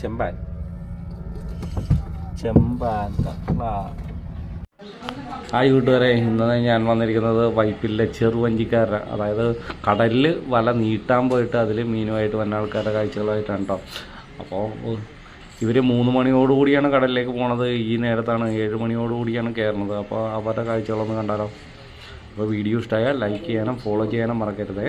Chemban. Chemban catla hi കൂട്ടുകാരെ ഇന്ന് ഞാൻ വന്നിരിക്കുന്നത് വൈപ്പിലെ ചെറുവഞ്ചിക്കാരുടെ അതായത് കടലിൽ വല നീട്ടാൻ പോയിട്ട് അതിൽ മീനുമായിട്ട് വന്ന ആൾക്കാരുടെ കാഴ്ചകളായിട്ടാണ് കേട്ടോ അപ്പോൾ ഇവർ മൂന്ന് മണിയോടുകൂടിയാണ് കടലിലേക്ക് പോണത്. ഈ നേരത്താണ് ഏഴ് മണിയോടുകൂടിയാണ് കയറുന്നത് അപ്പോൾ അവരുടെ കാഴ്ചകളൊന്ന് കണ്ടാലോ? അപ്പോൾ വീഡിയോ ഇഷ്ടമായാൽ ലൈക്ക് ചെയ്യാനും ഫോളോ ചെയ്യാനും മറക്കരുതേ.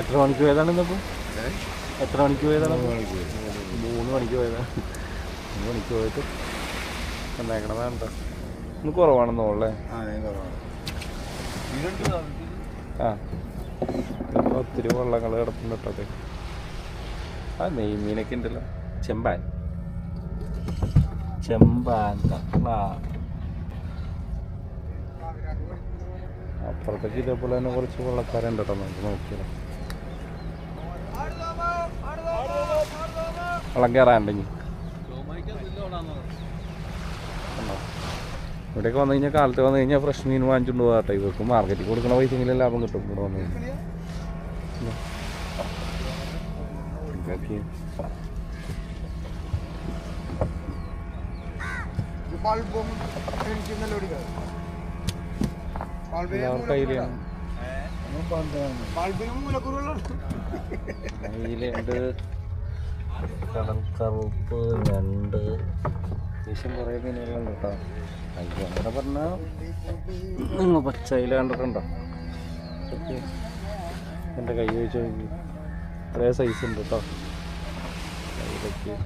എത്ര മണിക്ക് പോയതാണ് ഇന്നിപ്പോൾ എത്ര മണിക്ക് പോയതാണ്? മൂന്ന് മണിക്ക് പോയതാണ്. മൂന്ന് മണിക്ക് പോയിട്ട് ഉണ്ടാക്കണതാണ് കേട്ടോ ഇന്ന് കുറവാണെന്ന് തോന്നുന്നല്ലേ ആ ഒത്തിരി വള്ളങ്ങൾ കിടപ്പുണ്ട് കേട്ടോ ആ നെയ്മീനൊക്കെ ഉണ്ടല്ലോ. ചെമ്പാൻ. ചെമ്പാൻ അപ്പുറത്തേക്ക് ഇതേപോലെ തന്നെ കുറച്ച് വെള്ളക്കാരുണ്ട് കേട്ടോ നമുക്ക് നോക്കിയാലോ. വള്ളം കയറാനുണ്ടെങ്കിൽ കണ്ടോ? ഇവിടെയൊക്കെ വന്നു കഴിഞ്ഞാൽ കാലത്ത് വന്നു കഴിഞ്ഞാൽ ഫ്രഷ് മീൻ വാങ്ങിച്ചുകൊണ്ട് പോകാട്ടെ ഇവർക്ക് മാർക്കറ്റിൽ കൊടുക്കുന്ന പൈസയെങ്കിലും ലാഭം കിട്ടും ഇവിടെ വന്നു കഴിഞ്ഞാൽ കയ്യിലുണ്ട് കടൽ കറുപ്പ് ഞണ്ട്. അത്യാവശ്യം കുറേ മീനുകളുണ്ട് കേട്ടോ. അയ്യോ അങ്ങനെ പറഞ്ഞാൽ നിങ്ങൾ പച്ചയില കണ്ടിട്ടുണ്ടോ എന്റെ കൈ വെച്ച് നോക്കി. ഇത്രേ സൈസ് ഉണ്ട് കേട്ടോ. കയ്യിലൊക്കെ.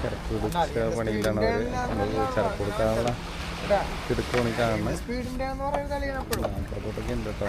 ചരക്ക് പിടിച്ച പണിയിലാണ് അവർ ചരക്ക് കൊടുക്കാനുള്ള തിടുക്ക് പണിക്കാണ് അപ്പുറത്തോട്ടൊക്കെ ഉണ്ട് കേട്ടോ